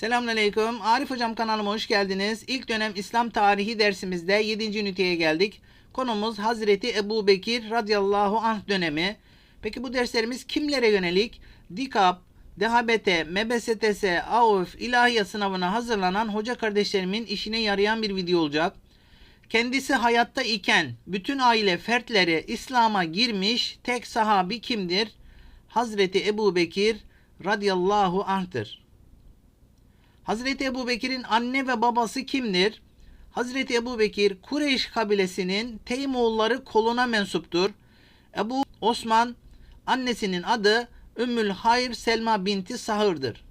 Selamünaleyküm. Arif Hocam kanalıma hoş geldiniz. İlk dönem İslam tarihi dersimizde 7. üniteye geldik. Konumuz Hazreti Ebu Bekir radıyallahu anh dönemi. Peki bu derslerimiz kimlere yönelik? DİKAP, DHBT, MBSTS, AOF, ilahiyat sınavına hazırlanan hoca kardeşlerimin işine yarayan bir video olacak. Kendisi hayatta iken bütün aile fertleri İslam'a girmiş tek sahabi kimdir? Hazreti Ebu Bekir radıyallahu anh'tır. Hazreti Ebu Bekir'in anne ve babası kimdir? Hazreti Ebu Bekir Kureyş kabilesinin Teymoğulları koluna mensuptur. Ebu Osman annesinin adı Ümmül Hayr Selma binti Sahır'dır.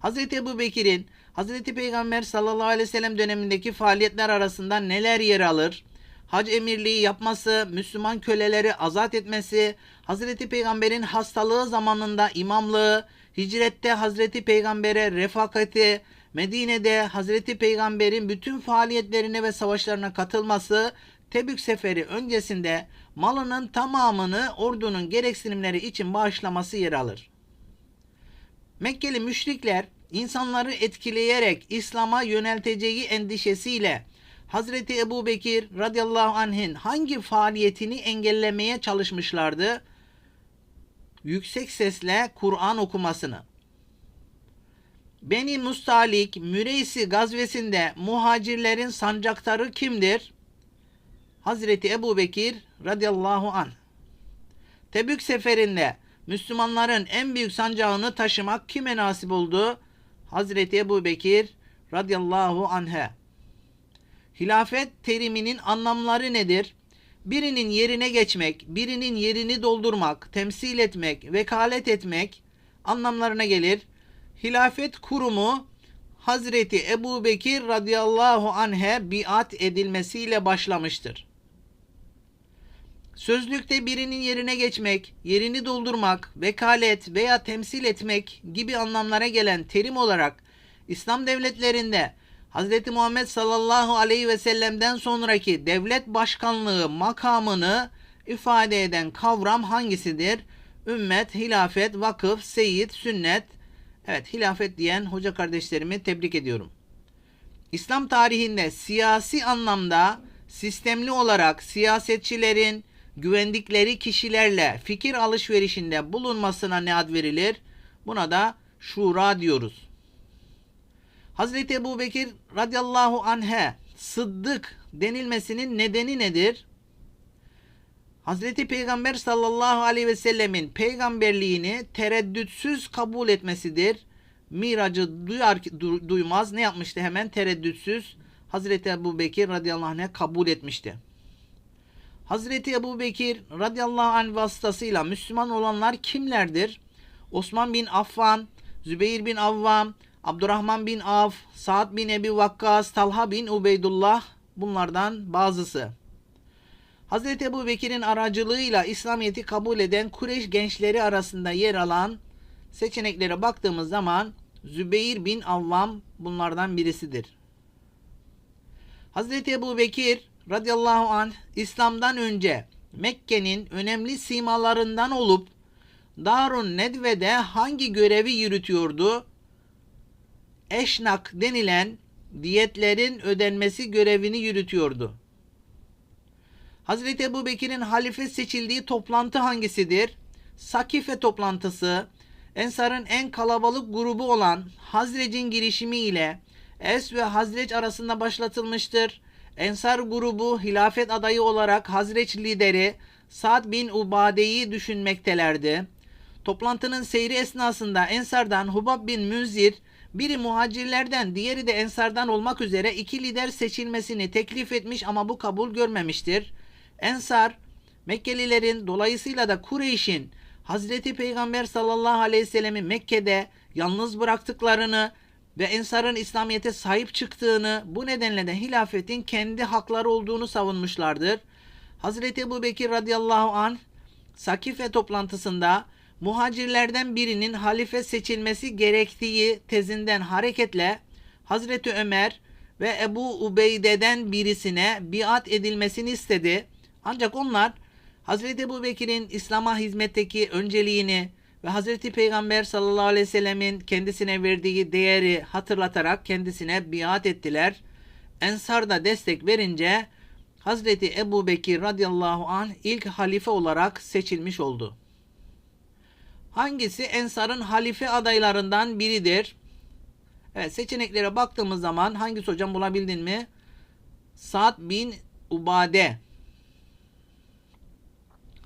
Hazreti Ebu Bekir'in Hazreti Peygamber sallallahu aleyhi ve sellem dönemindeki faaliyetler arasında neler yer alır? Hac emirliği yapması, Müslüman köleleri azat etmesi, Hazreti Peygamber'in hastalığı zamanında imamlığı, hicrette Hazreti Peygamber'e refakati, Medine'de Hazreti Peygamber'in bütün faaliyetlerine ve savaşlarına katılması, Tebük seferi öncesinde malının tamamını ordunun gereksinimleri için bağışlaması yer alır. Mekkeli müşrikler insanları etkileyerek İslam'a yönelteceği endişesiyle Hazreti Ebu Bekir radıyallahu anh'in hangi faaliyetini engellemeye çalışmışlardı? Yüksek sesle Kur'an okumasını. Beni Mustalik Müreysi gazvesinde muhacirlerin sancaktarı kimdir? Hazreti Ebu Bekir radıyallahu anh. Tebük seferinde Müslümanların en büyük sancağını taşımak kime nasip oldu? Hazreti Ebu Bekir radıyallahu anh'e. Hilafet teriminin anlamları nedir? Birinin yerine geçmek, birinin yerini doldurmak, temsil etmek, vekalet etmek anlamlarına gelir. Hilafet kurumu Hazreti Ebu Bekir radıyallahu anh'e biat edilmesiyle başlamıştır. Sözlükte birinin yerine geçmek, yerini doldurmak, vekalet veya temsil etmek gibi anlamlara gelen terim olarak İslam devletlerinde Hz. Muhammed sallallahu aleyhi ve sellem'den sonraki devlet başkanlığı makamını ifade eden kavram hangisidir? Ümmet, hilafet, vakıf, seyit, sünnet. Evet hilafet diyen hoca kardeşlerimi tebrik ediyorum. İslam tarihinde siyasi anlamda sistemli olarak siyasetçilerin güvendikleri kişilerle fikir alışverişinde bulunmasına ne ad verilir? Buna da şura diyoruz. Hazreti Ebu Bekir radıyallahu anh'e sıddık denilmesinin nedeni nedir? Hazreti Peygamber sallallahu aleyhi ve sellemin peygamberliğini tereddütsüz kabul etmesidir. Miracı duyar du, duymaz ne yapmıştı hemen tereddütsüz Hazreti Ebu Bekir radıyallahu anh'e kabul etmişti. Hazreti Ebu Bekir radıyallahu anh vasıtasıyla Müslüman olanlar kimlerdir? Osman bin Affan, Zübeyir bin Avvam, Abdurrahman bin Af, Sa'd bin Ebi Vakkas, Talha bin Ubeydullah bunlardan bazısı. Hazreti Ebu Bekir'in aracılığıyla İslamiyet'i kabul eden Kureyş gençleri arasında yer alan seçeneklere baktığımız zaman Zübeyir bin Avvam bunlardan birisidir. Hazreti Ebu Bekir radıyallahu anh İslam'dan önce Mekke'nin önemli simalarından olup Darun Nedve'de hangi görevi yürütüyordu? Eşnak denilen diyetlerin ödenmesi görevini yürütüyordu. Hazreti Ebu Bekir'in halife seçildiği toplantı hangisidir? Sakife toplantısı, Ensar'ın en kalabalık grubu olan Hazrec'in girişimi ile Es ve Hazreç arasında başlatılmıştır. Ensar grubu hilafet adayı olarak Hazreç lideri Sa'd bin Ubade'yi düşünmektelerdi. Toplantının seyri esnasında Ensar'dan Hubab bin Münzir biri muhacirlerden diğeri de Ensar'dan olmak üzere iki lider seçilmesini teklif etmiş ama bu kabul görmemiştir. Ensar Mekkelilerin dolayısıyla da Kureyş'in Hazreti Peygamber sallallahu aleyhi ve sellem'i Mekke'de yalnız bıraktıklarını ve Ensar'ın İslamiyet'e sahip çıktığını bu nedenle de hilafetin kendi hakları olduğunu savunmuşlardır. Hazreti Ebu Bekir radıyallahu anh Sakife toplantısında muhacirlerden birinin halife seçilmesi gerektiği tezinden hareketle Hazreti Ömer ve Ebu Ubeyde'den birisine biat edilmesini istedi. Ancak onlar Hazreti Ebu Bekir'in İslam'a hizmetteki önceliğini ve Hazreti Peygamber sallallahu aleyhi ve sellemin kendisine verdiği değeri hatırlatarak kendisine biat ettiler. Ensar da destek verince Hazreti Ebu Bekir radıyallahu anh ilk halife olarak seçilmiş oldu. Hangisi Ensar'ın halife adaylarından biridir? Evet seçeneklere baktığımız zaman hangisi hocam bulabildin mi? Sa'd bin Ubade.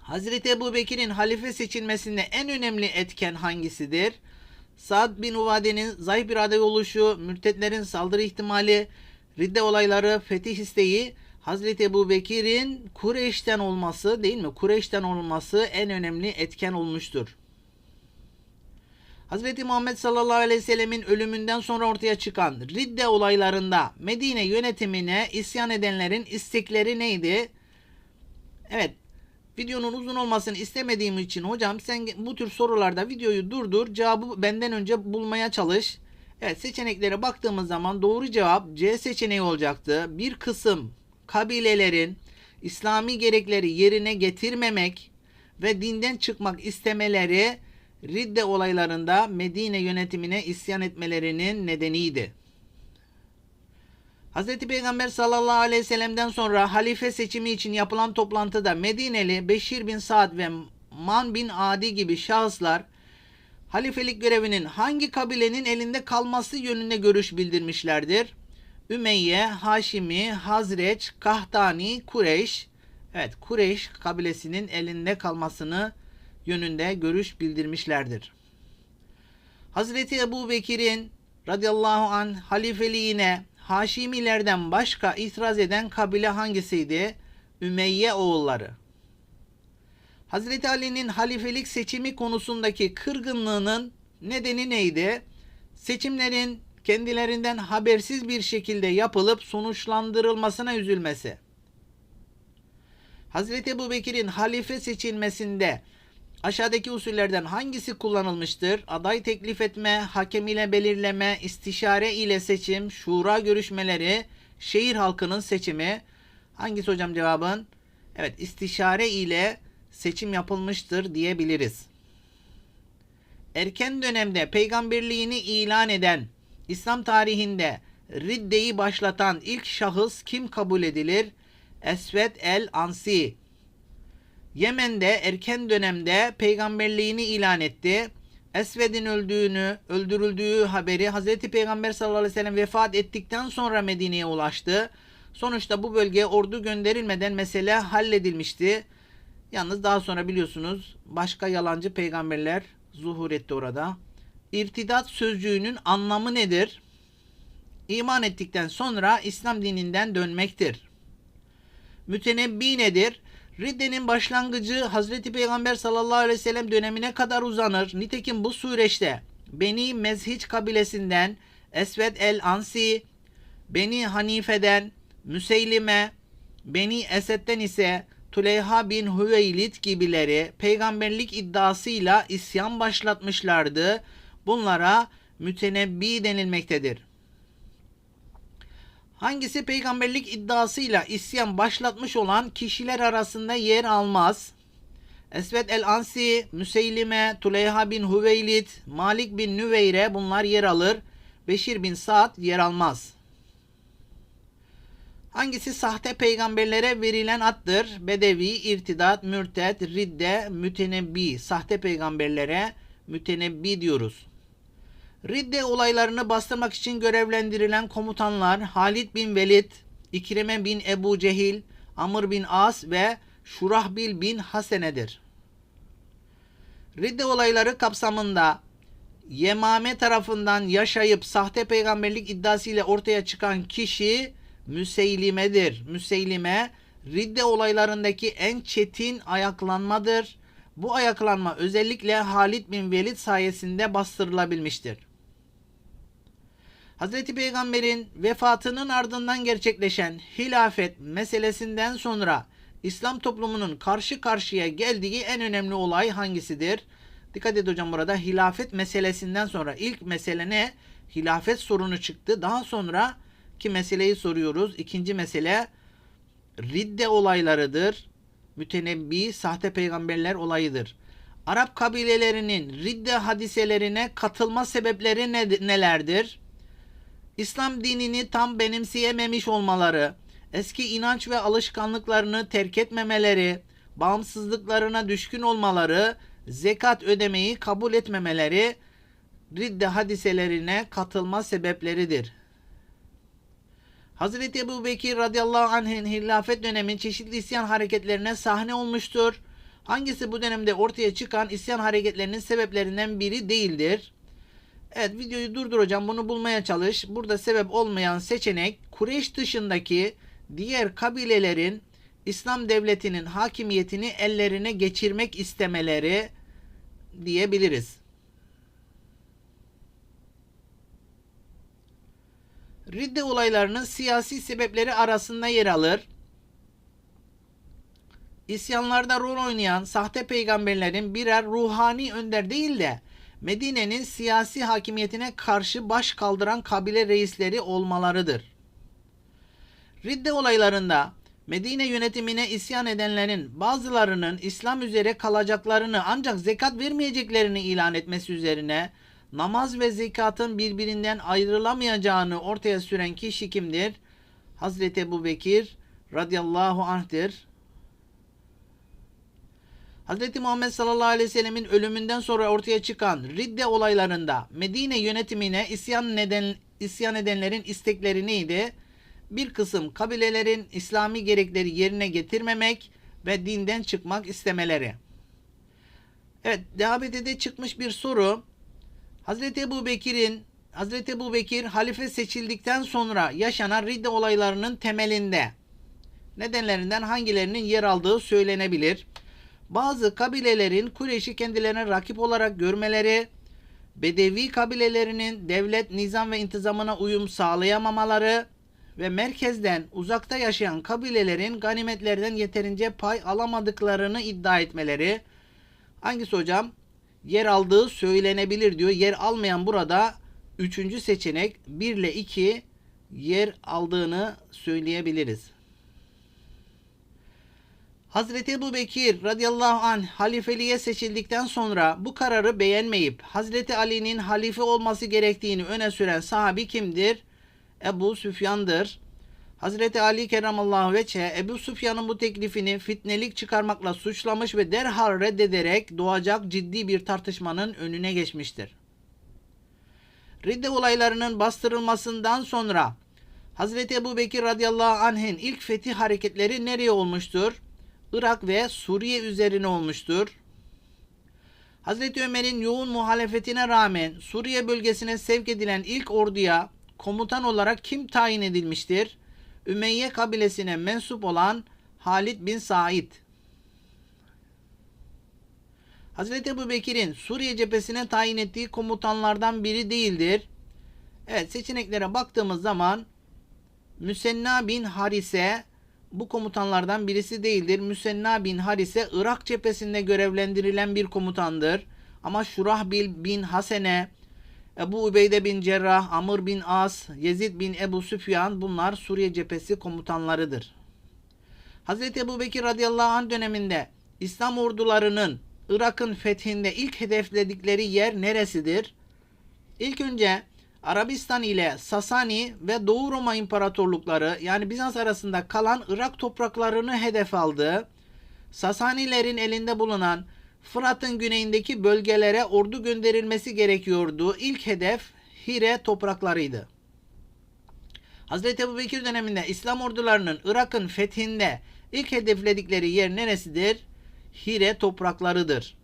Hazreti Ebu Bekir'in halife seçilmesinde en önemli etken hangisidir? Sa'd bin Ubade'nin zayıf bir aday oluşu, mürtetlerin saldırı ihtimali, ridde olayları, fetih isteği, Hazreti Ebu Bekir'in Kureyş'ten olması değil mi? Kureyş'ten olması en önemli etken olmuştur. Hazreti Muhammed sallallahu aleyhi ve sellemin ölümünden sonra ortaya çıkan ridde olaylarında Medine yönetimine isyan edenlerin istekleri neydi? Evet, videonun uzun olmasını istemediğim için hocam sen bu tür sorularda videoyu durdur, cevabı benden önce bulmaya çalış. Evet, seçeneklere baktığımız zaman doğru cevap C seçeneği olacaktı. Bir kısım kabilelerin İslami gerekleri yerine getirmemek ve dinden çıkmak istemeleri Ridde olaylarında Medine yönetimine isyan etmelerinin nedeniydi. Hz. Peygamber sallallahu aleyhi ve sellem'den sonra halife seçimi için yapılan toplantıda Medineli Beşir bin Saad ve Man bin Adi gibi şahıslar halifelik görevinin hangi kabilenin elinde kalması yönünde görüş bildirmişlerdir. Ümeyye, Haşimi, Hazreç, Kahtani, Kureyş, evet Kureyş kabilesinin elinde kalmasını yönünde görüş bildirmişlerdir. Hazreti Ebu Bekir'in radıyallahu an halifeliğine Haşimilerden başka itiraz eden kabile hangisiydi? Ümeyye oğulları. Hazreti Ali'nin halifelik seçimi konusundaki kırgınlığının nedeni neydi? Seçimlerin kendilerinden habersiz bir şekilde yapılıp sonuçlandırılmasına üzülmesi. Hazreti Ebu Bekir'in halife seçilmesinde Aşağıdaki usullerden hangisi kullanılmıştır? Aday teklif etme, hakem ile belirleme, istişare ile seçim, şura görüşmeleri, şehir halkının seçimi. Hangisi hocam cevabın? Evet istişare ile seçim yapılmıştır diyebiliriz. Erken dönemde peygamberliğini ilan eden, İslam tarihinde riddeyi başlatan ilk şahıs kim kabul edilir? Esved el-Ansi Yemen'de erken dönemde peygamberliğini ilan etti. Esved'in öldüğünü, öldürüldüğü haberi Hazreti Peygamber sallallahu aleyhi ve sellem vefat ettikten sonra Medine'ye ulaştı. Sonuçta bu bölgeye ordu gönderilmeden mesele halledilmişti. Yalnız daha sonra biliyorsunuz başka yalancı peygamberler zuhur etti orada. İrtidat sözcüğünün anlamı nedir? İman ettikten sonra İslam dininden dönmektir. Mütenebbi nedir? Riddenin başlangıcı Hazreti Peygamber sallallahu aleyhi ve sellem dönemine kadar uzanır. Nitekim bu süreçte Beni Mezhiç kabilesinden Esved el-Ansi, Beni Hanife'den Müseylime, Beni Esed'den ise Tuleyha bin Hüveylid gibileri peygamberlik iddiasıyla isyan başlatmışlardı. Bunlara mütenebbi denilmektedir. Hangisi peygamberlik iddiasıyla isyan başlatmış olan kişiler arasında yer almaz? Esved el-Ansi, Müseylime, Tuleyha bin Hüveylid, Malik bin Nüveyre bunlar yer alır. Beşir bin Sa'd yer almaz. Hangisi sahte peygamberlere verilen addır? Bedevi, irtidat, mürted, ridde, mütenebbi. Sahte peygamberlere mütenebbi diyoruz. Ridde olaylarını bastırmak için görevlendirilen komutanlar Halid bin Velid, İkrime bin Ebu Cehil, Amr bin As ve Şurahbil bin Hasene'dir. Ridde olayları kapsamında Yemame tarafından yaşayıp sahte peygamberlik iddiasıyla ortaya çıkan kişi Müseylime'dir. Müseylime Ridde olaylarındaki en çetin ayaklanmadır. Bu ayaklanma özellikle Halid bin Velid sayesinde bastırılabilmiştir. Hazreti Peygamber'in vefatının ardından gerçekleşen hilafet meselesinden sonra İslam toplumunun karşı karşıya geldiği en önemli olay hangisidir? Dikkat et hocam burada hilafet meselesinden sonra ilk mesele ne? Hilafet sorunu çıktı. Daha sonra ki meseleyi soruyoruz. İkinci mesele ridde olaylarıdır. Mütenebbi sahte peygamberler olayıdır. Arap kabilelerinin ridde hadiselerine katılma sebepleri ne- nelerdir? İslam dinini tam benimseyememiş olmaları, eski inanç ve alışkanlıklarını terk etmemeleri, bağımsızlıklarına düşkün olmaları, zekat ödemeyi kabul etmemeleri ridde hadiselerine katılma sebepleridir. Hazreti Ebu Bekir radıyallahu anh'ın hilafet dönemi çeşitli isyan hareketlerine sahne olmuştur. Hangisi bu dönemde ortaya çıkan isyan hareketlerinin sebeplerinden biri değildir? Evet videoyu durduracağım. Bunu bulmaya çalış. Burada sebep olmayan seçenek Kureyş dışındaki diğer kabilelerin İslam devletinin hakimiyetini ellerine geçirmek istemeleri diyebiliriz. Ridde olaylarının siyasi sebepleri arasında yer alır. İsyanlarda rol oynayan sahte peygamberlerin birer ruhani önder değil de Medine'nin siyasi hakimiyetine karşı baş kaldıran kabile reisleri olmalarıdır. Ridde olaylarında Medine yönetimine isyan edenlerin bazılarının İslam üzere kalacaklarını ancak zekat vermeyeceklerini ilan etmesi üzerine namaz ve zekatın birbirinden ayrılamayacağını ortaya süren kişi kimdir? Hazreti Ebu Bekir radıyallahu anh'tir. Hz. Muhammed sallallahu aleyhi ve sellemin ölümünden sonra ortaya çıkan ridde olaylarında Medine yönetimine isyan, neden, isyan edenlerin istekleri neydi? Bir kısım kabilelerin İslami gerekleri yerine getirmemek ve dinden çıkmak istemeleri. Evet, DHBT'de çıkmış bir soru. Hz. Ebu Bekir'in Hz. Ebu Bekir halife seçildikten sonra yaşanan ridde olaylarının temelinde nedenlerinden hangilerinin yer aldığı söylenebilir bazı kabilelerin Kureyş'i kendilerine rakip olarak görmeleri, Bedevi kabilelerinin devlet, nizam ve intizamına uyum sağlayamamaları ve merkezden uzakta yaşayan kabilelerin ganimetlerden yeterince pay alamadıklarını iddia etmeleri. Hangisi hocam? Yer aldığı söylenebilir diyor. Yer almayan burada üçüncü seçenek 1 ile 2 yer aldığını söyleyebiliriz. Hazreti Ebu Bekir radıyallahu anh halifeliğe seçildikten sonra bu kararı beğenmeyip Hazreti Ali'nin halife olması gerektiğini öne süren sahabi kimdir? Ebu Süfyan'dır. Hazreti Ali kerramallahu veçhe Ebu Süfyan'ın bu teklifini fitnelik çıkarmakla suçlamış ve derhal reddederek doğacak ciddi bir tartışmanın önüne geçmiştir. Ridde olaylarının bastırılmasından sonra Hazreti Ebu Bekir radıyallahu anh'in ilk fetih hareketleri nereye olmuştur? Irak ve Suriye üzerine olmuştur. Hazreti Ömer'in yoğun muhalefetine rağmen Suriye bölgesine sevk edilen ilk orduya komutan olarak kim tayin edilmiştir? Ümeyye kabilesine mensup olan Halid bin Said. Hazreti Ebu Bekir'in Suriye cephesine tayin ettiği komutanlardan biri değildir. Evet seçeneklere baktığımız zaman Müsenna bin Harise bu komutanlardan birisi değildir. Müsenna bin Harise Irak cephesinde görevlendirilen bir komutandır. Ama Şurahbil bin Hasene, Ebu Ubeyde bin Cerrah, Amr bin As, Yezid bin Ebu Süfyan bunlar Suriye cephesi komutanlarıdır. Hz. Ebu Bekir radıyallahu anh döneminde İslam ordularının Irak'ın fethinde ilk hedefledikleri yer neresidir? İlk önce Arabistan ile Sasani ve Doğu Roma İmparatorlukları yani Bizans arasında kalan Irak topraklarını hedef aldı. Sasanilerin elinde bulunan Fırat'ın güneyindeki bölgelere ordu gönderilmesi gerekiyordu. İlk hedef Hire topraklarıydı. Hazreti Ebu Bekir döneminde İslam ordularının Irak'ın fethinde ilk hedefledikleri yer neresidir? Hire topraklarıdır.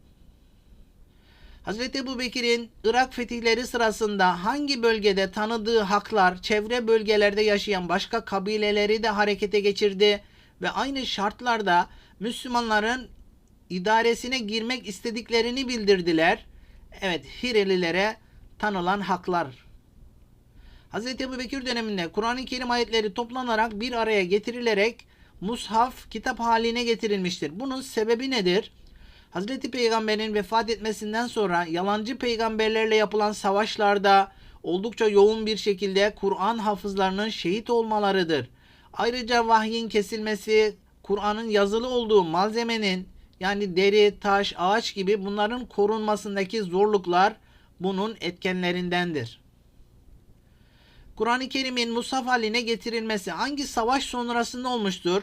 Hazreti Ebu Bekir'in Irak fetihleri sırasında hangi bölgede tanıdığı haklar çevre bölgelerde yaşayan başka kabileleri de harekete geçirdi ve aynı şartlarda Müslümanların idaresine girmek istediklerini bildirdiler. Evet Hirelilere tanılan haklar. Hz. Ebu Bekir döneminde Kur'an-ı Kerim ayetleri toplanarak bir araya getirilerek mushaf kitap haline getirilmiştir. Bunun sebebi nedir? Hazreti Peygamber'in vefat etmesinden sonra yalancı peygamberlerle yapılan savaşlarda oldukça yoğun bir şekilde Kur'an hafızlarının şehit olmalarıdır. Ayrıca vahyin kesilmesi, Kur'an'ın yazılı olduğu malzemenin yani deri, taş, ağaç gibi bunların korunmasındaki zorluklar bunun etkenlerindendir. Kur'an-ı Kerim'in musaf haline getirilmesi hangi savaş sonrasında olmuştur?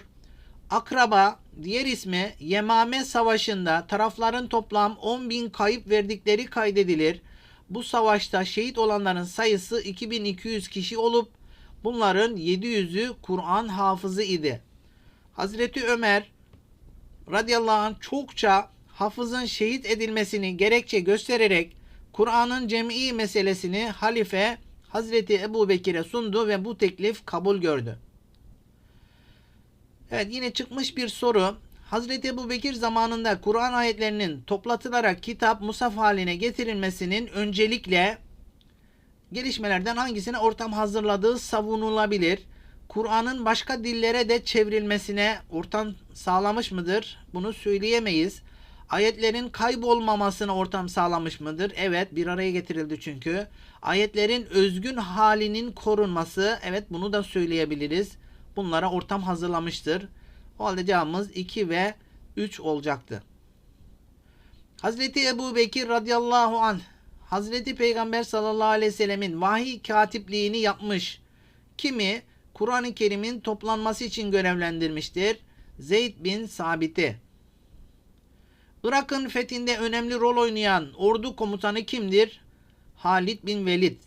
Akraba, diğer ismi Yemame Savaşı'nda tarafların toplam 10 bin kayıp verdikleri kaydedilir. Bu savaşta şehit olanların sayısı 2200 kişi olup bunların 700'ü Kur'an hafızı idi. Hazreti Ömer radıyallahu anh çokça hafızın şehit edilmesini gerekçe göstererek Kur'an'ın cem'i meselesini halife Hazreti Ebu Bekir'e sundu ve bu teklif kabul gördü. Evet yine çıkmış bir soru. Hazreti Ebu Bekir zamanında Kur'an ayetlerinin toplatılarak kitap musaf haline getirilmesinin öncelikle gelişmelerden hangisine ortam hazırladığı savunulabilir. Kur'an'ın başka dillere de çevrilmesine ortam sağlamış mıdır? Bunu söyleyemeyiz. Ayetlerin kaybolmamasına ortam sağlamış mıdır? Evet bir araya getirildi çünkü. Ayetlerin özgün halinin korunması evet bunu da söyleyebiliriz. Bunlara ortam hazırlamıştır. O halde cevabımız 2 ve 3 olacaktı. Hazreti Ebu Bekir radıyallahu anh Hazreti Peygamber sallallahu aleyhi ve sellemin vahiy katipliğini yapmış. Kimi Kur'an-ı Kerim'in toplanması için görevlendirmiştir. Zeyd bin Sabit'i. Irak'ın fethinde önemli rol oynayan ordu komutanı kimdir? Halid bin Velid.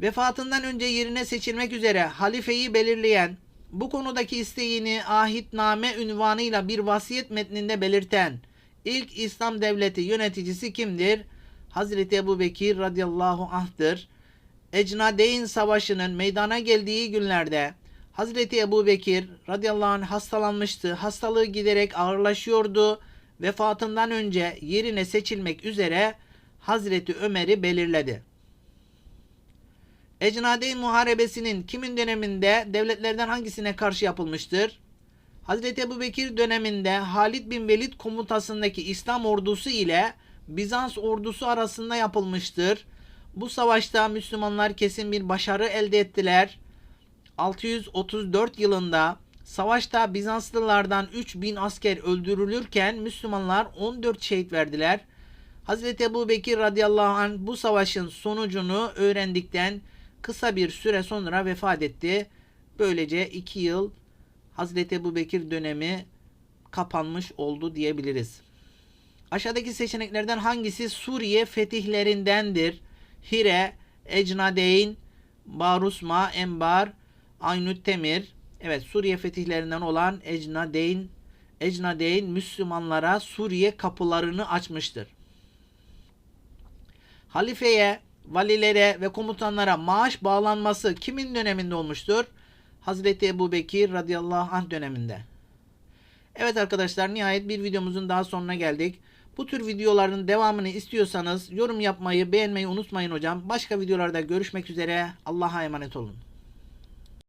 Vefatından önce yerine seçilmek üzere halifeyi belirleyen, bu konudaki isteğini ahitname ünvanıyla bir vasiyet metninde belirten ilk İslam devleti yöneticisi kimdir? Hazreti Ebu Bekir radıyallahu anh'tır. Ecnadeyn Savaşı'nın meydana geldiği günlerde Hazreti Ebu Bekir radıyallahu anh hastalanmıştı. Hastalığı giderek ağırlaşıyordu. Vefatından önce yerine seçilmek üzere Hazreti Ömer'i belirledi. Ecnadeyn Muharebesi'nin kimin döneminde devletlerden hangisine karşı yapılmıştır? Hazreti Ebu Bekir döneminde Halid bin Velid komutasındaki İslam ordusu ile Bizans ordusu arasında yapılmıştır. Bu savaşta Müslümanlar kesin bir başarı elde ettiler. 634 yılında savaşta Bizanslılardan 3000 asker öldürülürken Müslümanlar 14 şehit verdiler. Hazreti Ebu Bekir radıyallahu anh bu savaşın sonucunu öğrendikten kısa bir süre sonra vefat etti. Böylece 2 yıl Hazreti Ebu Bekir dönemi kapanmış oldu diyebiliriz. Aşağıdaki seçeneklerden hangisi Suriye fetihlerindendir? Hire, Ecnadeyn, Barusma, Embar, Aynut Temir. Evet Suriye fetihlerinden olan Ecnadeyn, Ecnadeyn Müslümanlara Suriye kapılarını açmıştır. Halifeye, valilere ve komutanlara maaş bağlanması kimin döneminde olmuştur? Hazreti Ebu Bekir radıyallahu anh döneminde. Evet arkadaşlar nihayet bir videomuzun daha sonuna geldik. Bu tür videoların devamını istiyorsanız yorum yapmayı, beğenmeyi unutmayın hocam. Başka videolarda görüşmek üzere. Allah'a emanet olun.